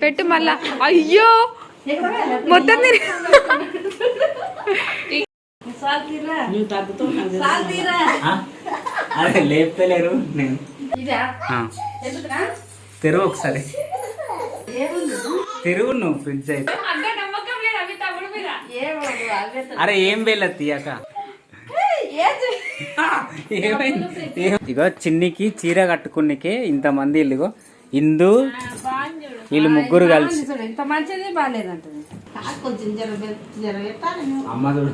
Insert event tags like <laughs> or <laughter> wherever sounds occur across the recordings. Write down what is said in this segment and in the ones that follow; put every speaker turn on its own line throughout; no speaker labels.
పెట్టు మళ్ళా. అయ్యో! మొత్తం
అదే లేపుతలేరు నేను. తెరువు ఒకసారి. తెరువు నువ్వు ఫ్రిడ్జ్ అయితే. అరే ఏం వేల తీయక? ఇగో చిన్నికి చీర కట్టుకునికే ఇంతమంది ఇగో. ఇందు వీళ్ళు ముగ్గురు కలిసి.
ఇంత మంచిది.
అమ్మ చూడు.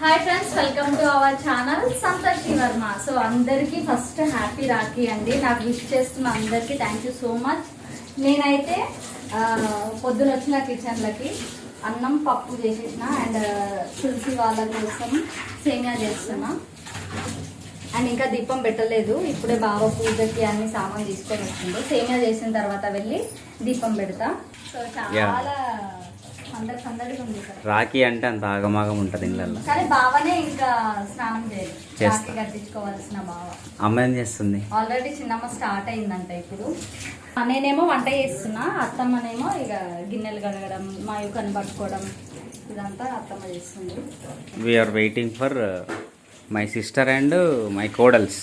Hi friends welcome to our channel Santoshi Varma. So అందరికీ ఫస్ట్ హ్యాపీ రాఖీ అండి. నాకు విష్ చేస్తున్న అందరికీ థ్యాంక్ యూ సో మచ్. నేనైతే పొద్దున వచ్చిన కిచెన్లకి అన్నం పప్పు చేసేసిన అండ్ తులసి వాళ్ళ కోసం సేమియా చేస్తున్నా. అండ్ ఇంకా దీపం పెట్టలేదు. ఇప్పుడే బావ పూజకి అన్ని సామాన్ తీసుకొని వచ్చిండు. సేమియా చేసిన తర్వాత వెళ్ళి దీపం పెడతా. సో చాలా
రాఖీ అంటే అంత ఆగమాగం ఉంటుంది ఇళ్ళల్లో.
కానీ బావనే ఇంకా స్నానం చేయదు
చేస్తా.
రాఖీ కట్టించుకోవాల్సిన బావ.
అమ్మ ఏం చేస్తుంది?
ఆల్రెడీ చిన్నమ్మ స్టార్ట్ అయిందంట ఇప్పుడు. నేనేమో వంట చేస్తున్నా అత్తమ్మనేమో ఇక గిన్నెలు కడగడం మా యుకని పట్టుకోవడం ఇదంతా అత్తమ్మ చేస్తుంది.
We are waiting for my sister and my కోడల్స్.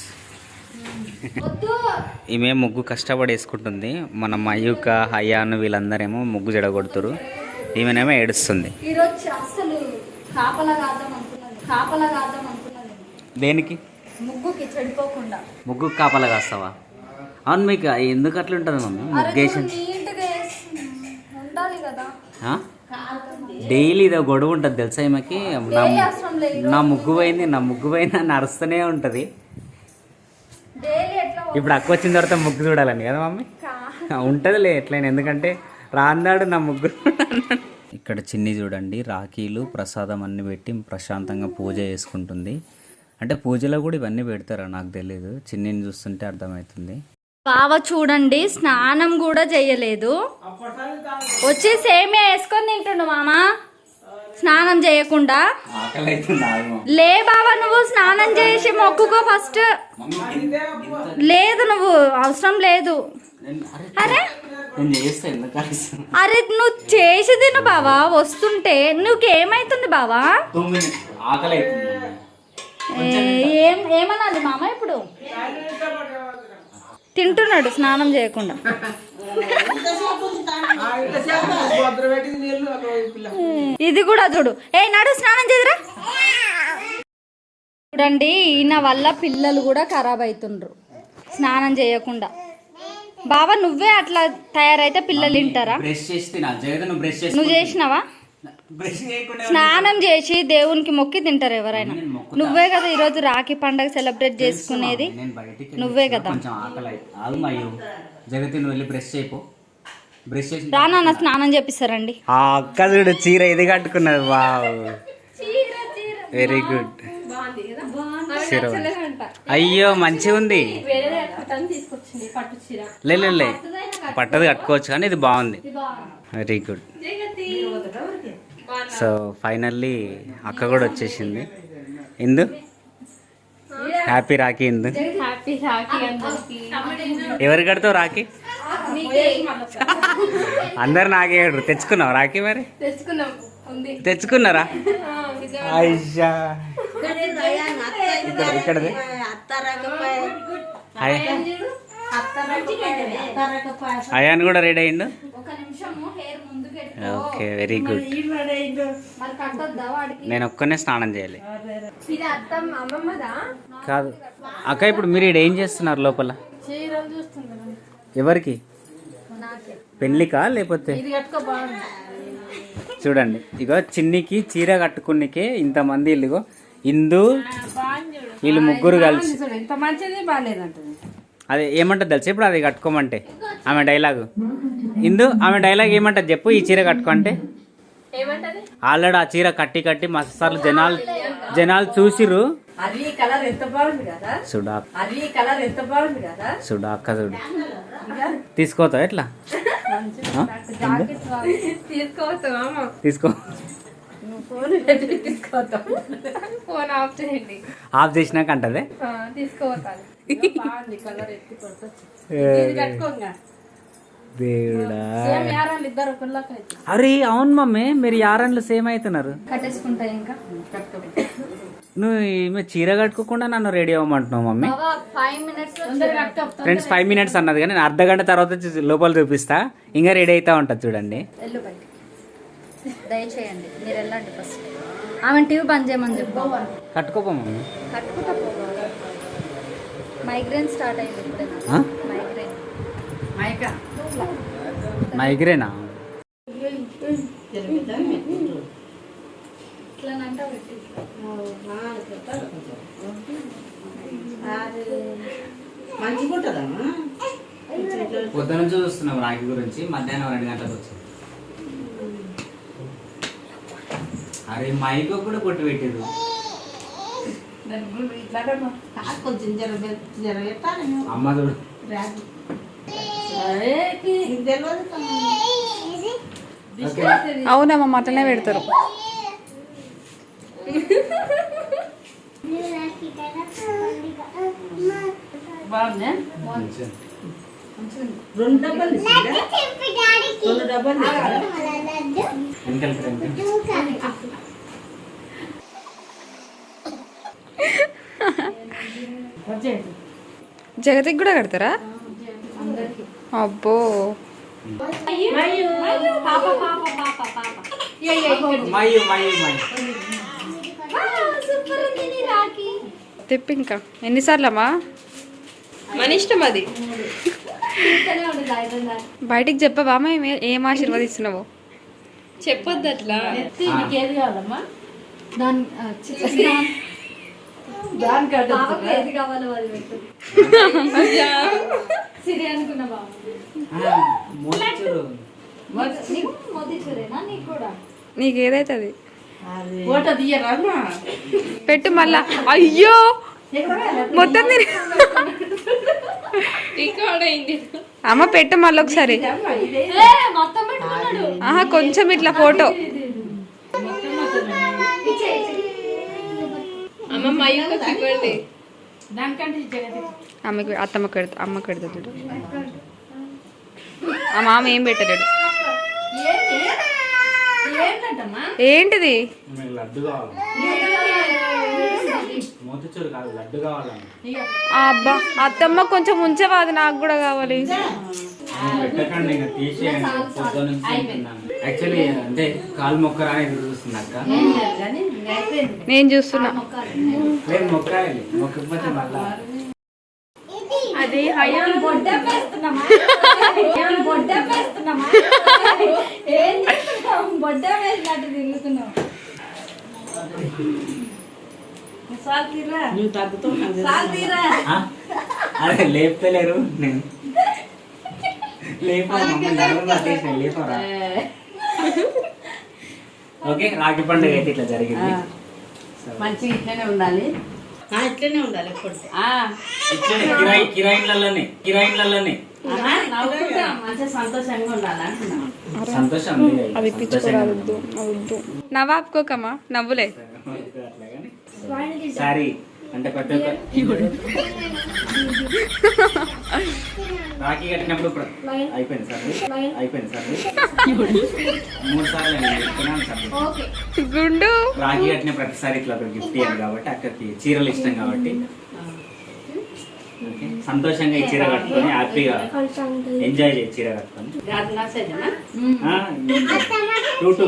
ఈమె ముగ్గు కష్టపడి వేసుకుంటుంది మన మయూక హయాను వీళ్ళందరేమో ముగ్గు జడగొడుతురు. ఈమెనేమో ఏడుస్తుంది.
ఈరోజు అస్సలు కాపలా కాద్దాం అనుకున్నది. కాపలా కాద్దాం అనుకున్నది.
దేనికి?
ముగ్గుకి చెడిపోకుండా.
ముగ్గు కాపలా కాస్తావా? అవును మీకు ఎందుకు అట్లా ఉంటుంది మమ్మీ?
నీట్గా ఉండాలి కదా.
డైలీ ఇదో గొడవ ఉంటుంది తెలుసా ఈమెకి? నా
డైలీ అవసరం లేదు.
నా ముగ్గు పోయింది నా ముగ్గు పోయింది అని అరుస్తూనే ఉంటుంది.
డైలీ ఎట్లా
ఇప్పుడు అక్క వచ్చిన తర్వాత ముగ్గు చూడాలని కదా మమ్మీ? ఉంటుందిలే ఎట్లయినా ఎందుకంటే రాందాడు నా ముగ్గురు. ఇక్కడ చిన్ని చూడండి రాఖీలు ప్రసాదం అన్ని పెట్టి ప్రశాంతంగా పూజ చేసుకుంటుంది. అంటే పూజలో కూడా ఇవన్నీ పెడతారా నాకు తెలియదు చిన్నిని చూస్తుంటే అర్థమవుతుంది.
బావ చూడండి స్నానం కూడా చేయలేదు. వచ్చి సేమియా వేసుకొని తింటుండు మామ. స్నానం చేయకుండా. లే బావ నువ్వు స్నానం చేసి మొక్కుకో ఫస్ట్. లేదు నువ్వు అవసరం లేదు. అరే? అరే? నువ్వు చేసి తిను బావా? వస్తుంటే నువ్వుకేమైతుంది బావా? ఏం ఏమనాలి మామ ఇప్పుడు? తింటున్నాడు స్నానం చేయకుండా. ఇది కూడా చూడు. ఏ నడు స్నానం చేదిరా చూడండి ఈయన వల్ల పిల్లలు కూడా ఖరాబ్ అవుతుండ్రు స్నానం చేయకుండా. బావా నువ్వే అట్లా తయారైతే పిల్లలు తింటారా?
బ్రష్ చేసి నువ్వు బ్రష్ చేసి
నువ్వు చేసినావా? స్నానం చేసి దేవునికి మొక్కి తింటారు ఎవరైనా. నువ్వే కదా ఈరోజు రాఖీ పండగ సెలబ్రేట్ చేసుకునేది? నువ్వే కదా.
కొంచెం ఆకలి అవుతుంది ఆగు మయ్యు. జగతి నువ్వు వెళ్ళి బ్రష్ చేయపో బ్రష్ చేసి
రా నాన్న స్నానం చేపిస్తారండి.
ఆ అక్క చూడు చీర ఇది కట్టుకున్నది. వావ్. వెరీ గుడ్ చీర అయ్యో మంచిగా ఉంది. లే లే, లే. పట్టదు కట్టుకోవచ్చు కానీ ఇది బాగుంది. వెరీ గుడ్ సో ఫైనల్లీ అక్క కూడా వచ్చేసింది. ఇందు? హ్యాపీ రాఖీ ఇందు. ఎవరు కడతావు రాఖీ? అందరు నాకే తెచ్చుకున్నావు రాఖీ మరి? తెచ్చుకున్నారా? అయ్యా. ఇక్కడ ఇక్కడది. అయ్య అయాన్ కూడా రెడీ అయ్యిండు
ఒక నిమిషం హెయిర్ ముందుకు
ఓకే వెరీ గుడ్
మరి కట్టొద్దా వాడికి?
నేను ఒక్కనే స్నానం చేయాలి.
ఇది అత్తం అమ్మమ్మదా?
కాదు. అక్క ఇప్పుడు మీరు ఈడ ఏం చేస్తున్నారు లోపల? ఎవరికి?
నాకే.
పెళ్ళికా లేకపోతే?
ఇది కట్టుకో బాగుంది.
చూడండి. ఇగో చిన్నికి చీర కట్టుకునికే ఇంతమంది వీళ్ళుగో ఇందు వీళ్ళు ముగ్గురు కలిసి.
ఇంత మంచిది బాగాలేదంటది
అదే ఏమంటుంది తెలుసు? ఇప్పుడు అది కట్టుకోమంటే. ఆమె డైలాగు ఇందు ఆమె డైలాగ్ ఏమంటది చెప్పు ఈ చీర కట్టుకో అంటే ఆల్రెడీ ఆ చీర కట్టి కట్టి మస్తు సార్లు జనాలు జనాలు చూసిరు చూడా తీసుకోతావు ఎట్లా? ఆ?
ఫోన్ ఆఫ్ చేయండి.
ఆఫ్ చేసినాక అంటదే? <laughs> దేవుడా. అరే అవును మమ్మీ మీరు యారన్లు సేమ్ అవుతున్నారు
కట్టేసుకుంటా ఇంకా?
కట్టుకో
నువ్వు ఈమె చీర కట్టుకోకుండా నన్ను రెడీ అవ్వమంటున్నావు మమ్మీ. ఫ్రెండ్స్ ఫైవ్ మినిట్స్ అన్నది కానీ నేను అర్ధ గంట తర్వాత వచ్చి లోపల చూపిస్తా. ఇంకా రెడీ అవుతా ఉంటుంది చూడండి.
దయచేయండి మీరు వెళ్ళండి ఫస్ట్ ఆమె టీవీ బంద్ చేయమని చెప్పు.
కట్టుకోపో
కట్టుకుంటా మైగ్రేన్ స్టార్ట్ అయింది ఇప్పుడే? మైగ్రేన్
మైకా
మైగ్రేనా
మంచిగా ఉంటుందమ్మా
పొద్దు నుంచి చూస్తున్నాం రాఖీ గురించి మధ్యాహ్నం రెండు గంటలకు వచ్చింది. అరే మైక్ కూడా కొట్టి పెట్టిరు. అమ్మ చూడు.
అవునమ్మా అట్లనే పెడతారు.
బాగుందా. రెండు డబ్బాలు? రెండు డబ్బాలు.
జగతికి కూడా కడతారా? అబ్బో.
పాప పాప పాప పాప.
మయ్యి మయ్యి మయ్యి.
సూపర్ ఉంది నీ రాఖీ.
తిప్పి ఇంకా. ఎన్నిసార్లు అమ్మా మన ఇష్టం అది. బయటికి చెప్పవా మేము ఏ- ఆశీర్వదిస్తున్నావో? చెప్పొద్దు అట్లా.
ఏది కావాలమ్మా?
దాని కావాలో వాళ్ళు సిరి అనుకున్న బాబు. నీకు
ఏదైతే అది. పెట్టు మళ్ళా. అయ్యో! మొత్తం తిని అమ్మ పెట్టు మళ్ళీ ఒకసారి.
అమ్మా,
ఆహా కొంచెం ఇట్లా ఫోటో. అమ్మకి అత్తమ్మకి పెడతా. అమ్మకి పెడతా చూడు. ఆ మామ ఏం పెట్టలేడు. ఏంటిది?
మీకు లడ్డు కావాలి. మోతిచూరు కాదు లడ్డు కావాలని
అబ్బా అత్తమ్మ కొంచెం ఉంచవా అది నాకు కూడా కావాలి.
పెట్టకండి ఇంకా తీసేయండి యాక్చువల్లీ అంటే కాలు మొక్కరా
నేను చూస్తున్నా.
లేదు మళ్ళా.
అది
ఏం చేస్తున్నావు? బొడ్డ వేసినట్టు తిరుగుతున్నావు.
సాల్ తీరా నువ్వు?
అదే లేపుతలేరు. నేను లేపా మమ్మల్ని నడుము పట్టేసిన లేపరా. ఓకే రాఖీ పండుగ అయితే ఇట్లా జరిగింది.
మంచిగా ఇట్లనే ఉండాలి. ఇట్లనే ఉండాలి ఎప్పుడు.
ఇట్లనే కిరాయి సంతోషం
వద్దు. నవ్వాపుకోకమ్మా నవ్వులే.
సారీ అంటే ఒక్క రాఖీ కట్టినప్పుడు అయిపోయింది సార్ అయిపోయింది సార్ మూడు సార్లు
గుండు.
రాఖీ కట్టిన ప్రతిసారి ఇట్లా గిఫ్ట్ ఇవ్వాలి కాబట్టి అక్కడికి చీరలు ఇష్టం కాబట్టి. ఓకే. సంతోషంగా ఈ చీర కట్టుకొని హ్యాపీగా ఎంజాయ్ చేయి చీర కట్టుకొని. టూ టూ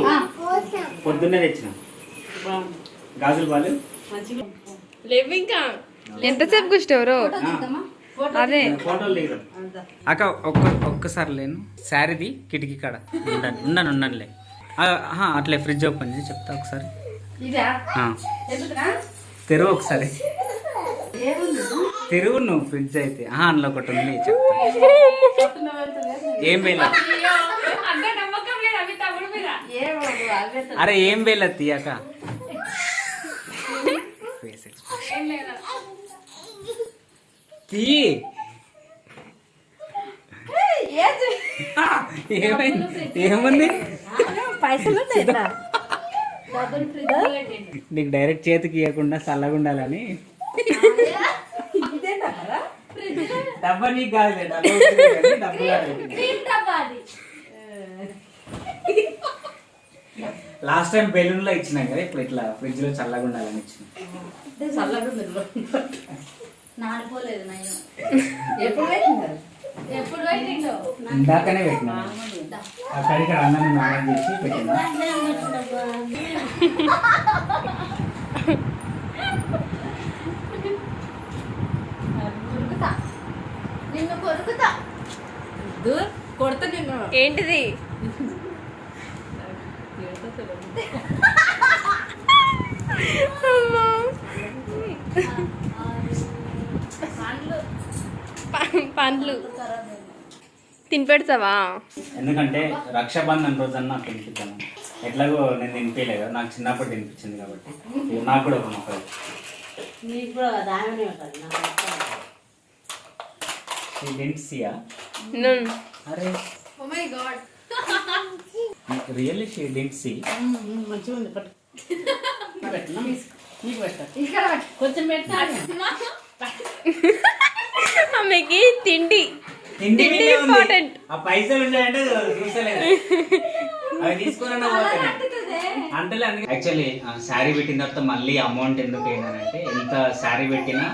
పొద్దున్నే తెచ్చిన. గాజులు బాలు
ఎంతసేపు
చూద్దామా
అదే.
అక్క ఒక్క ఒక్కసారి లేను. శారీది కిటికీ కాడ. ఉండండి ఉండండి ఉండండిలే అట్లే ఫ్రిడ్జ్ ఓపెన్ చేసి చెప్తా ఒకసారి.
ఇదా?
ఆ,
ఎందుకురా?
తెరువు ఒకసారి. తెరువు నువ్వు ఫ్రిడ్జ్ అయితే. ఆహా, అందులో ఒకటి ఉంది చెప్తా. ఏం వేల అరే ఏం వేల తీయక? తీ ఏమైంది? ఏముంది
పైసలు
నీకు డైరెక్ట్ చేతికి ఇవ్వకుండా చల్లగా ఉండాలని. డబ్బా నీకు కాదు. లాస్ట్ టైం బెలూన్లో ఇచ్చినాం కదా ఇప్పుడు ఇట్లా ఫ్రిడ్జ్లో చల్లగా ఉండాలని ఇచ్చిన.
చల్లగా.
నానిపోలేదు
ఎప్పుడు
ఎప్పుడు? పెట్టిండో?
ఇందాకనే పెట్టినా. అక్కడికి అన్నం నాన్న చేసి పెట్టినా.
కొరుకుతా. నిన్ను కొరుకుతా.
దూర్ కొడతా నిన్ను.
ఏంటిది? అమ్మా.
పండ్లు.
తినిపెడతావా?
ఎందుకంటే రక్షాబంధన్ రోజన్నా తినిపిద్దాను ఎట్లాగో నేను తినిపించలే కదా నాకు చిన్నప్పుడు తినిపించింది కాబట్టి. నాకు కూడా ఒక మొక్క
నీకు
అరే.
ఓ my god
really she didn't see
మంచిగా ఉంది పట్టు. <laughs> నీకు
ఇక్కడ.
కొంచెం పెట్టాను <laughs>
ఆమెకి తిండి.
తిండి
important.
ఆ పైసలు ఉన్నాయంటే చూసలేదు అవి తీసుకున్నా. అంటే యాక్చువల్లీ శారీ పెట్టిన తర్వాత మళ్ళీ అమౌంట్ ఎందుకు ఏంటంటే ఎంత శారీ పెట్టినా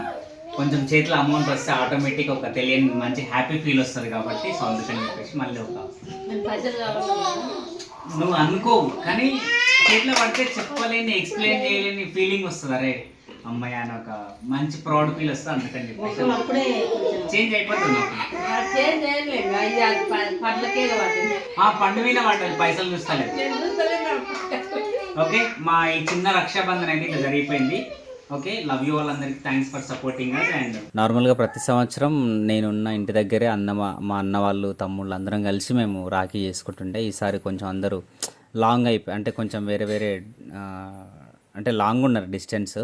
కొంచెం చేతిలో అమౌంట్ వస్తే ఆటోమేటిక్ ఒక తెలియని మంచి హ్యాపీ ఫీల్ వస్తుంది కాబట్టి సో అందుకని చెప్పేసి మళ్ళీ ఒక
నేను పైసలు కావాలి.
నువ్వు అనుకోవు. కానీ చేతిలో పడితే చెప్పలేని ఎక్స్ప్లెయిన్ చేయలేని ఫీలింగ్ వస్తుంది. అరే అమ్మాయి అని ఒక మంచి ప్రౌడ్ ఫీల్ వస్తుంది అందుకని
అప్పుడే
చేంజ్ అయిపోతుంది.
చేంజ్ చేయలేదు
ఆ పండు మీద పడ్డది పైసలు చూస్తలేదు. ఓకే మా ఈ చిన్న రక్షాబంధన్ అయితే ఇట్లా జరిగిపోయింది. ఓకే లవ్ యూ వాళ్ళందరికీ thanks for supporting us and నార్మల్గా ప్రతి సంవత్సరం నేనున్న ఇంటి దగ్గరే అన్న మా అన్న వాళ్ళు తమ్ముళ్ళు అందరం కలిసి మేము రాఖీ చేసుకుంటుండే ఈసారి కొంచెం అందరూ లాంగ్ అయిపోయి అంటే కొంచెం వేరే వేరే అంటే లాంగ్ ఉన్నారు డిస్టెన్స్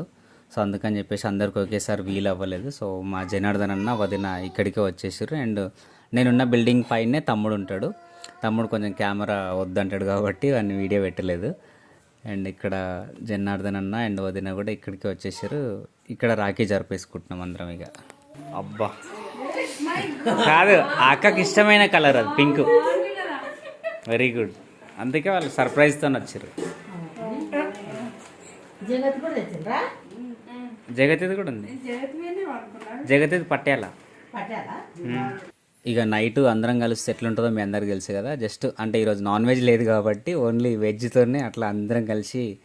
సో అందుకని చెప్పేసి అందరికి ఒకేసారి వీలు అవ్వలేదు. సో మా జనార్దన్ అన్న వదిన ఇక్కడికే వచ్చేసారు అండ్ నేనున్న బిల్డింగ్ పైనే తమ్ముడు ఉంటాడు. తమ్ముడు కొంచెం కెమెరా వద్దంటాడు కాబట్టి వాడిని వీడియో పెట్టలేదు. అండ్ ఇక్కడ జనార్దన్ అన్న అండ్ వదిన కూడా ఇక్కడికి వచ్చేసారు ఇక్కడ రాఖీ జరిపేసుకుంటున్నాం అందరం ఇక. అబ్బా. కాదు అక్కకి ఇష్టమైన కలర్ అది పింక్. వెరీ గుడ్ అందుకే వాళ్ళు సర్ప్రైజ్తో వచ్చారు
జగత్ కూడా తెచ్చిండ్రా?
జగతిది కూడా ఉంది. జగతిది పట్టేలా
పట్టాలా
ఇక నైట్ అందరం కలిస్తే ఎట్లుంటుందో మీ అందరికి తెలుసు కదా. జస్ట్ అంటే ఈరోజు నాన్ వెజ్ లేదు కాబట్టి ఓన్లీ వెజ్తోనే అట్లా అందరం కలిసి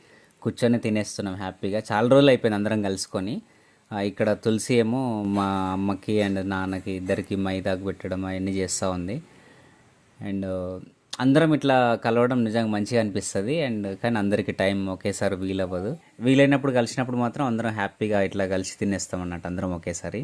కూర్చొని తినేస్తున్నాం హ్యాపీగా. చాలా రోజులు అయిపోయింది అందరం కలుసుకొని. ఆ, ఇక్కడ తులసి ఏమో మా అమ్మకి అండ్ నాన్నకి ఇద్దరికి మైదాకు పెట్టడం అవన్నీ చేస్తూ ఉంది. అండ్ అందరం ఇట్లా కలవడం నిజంగా మంచిగా అనిపిస్తుంది. అండ్ కానీ అందరికీ టైం ఒకేసారి వీలవ్వదు. వీలైనప్పుడు కలిసినప్పుడు మాత్రం అందరం హ్యాపీగా ఇట్లా కలిసి తినేస్తాం అన్నట్టు అందరం ఒకేసారి.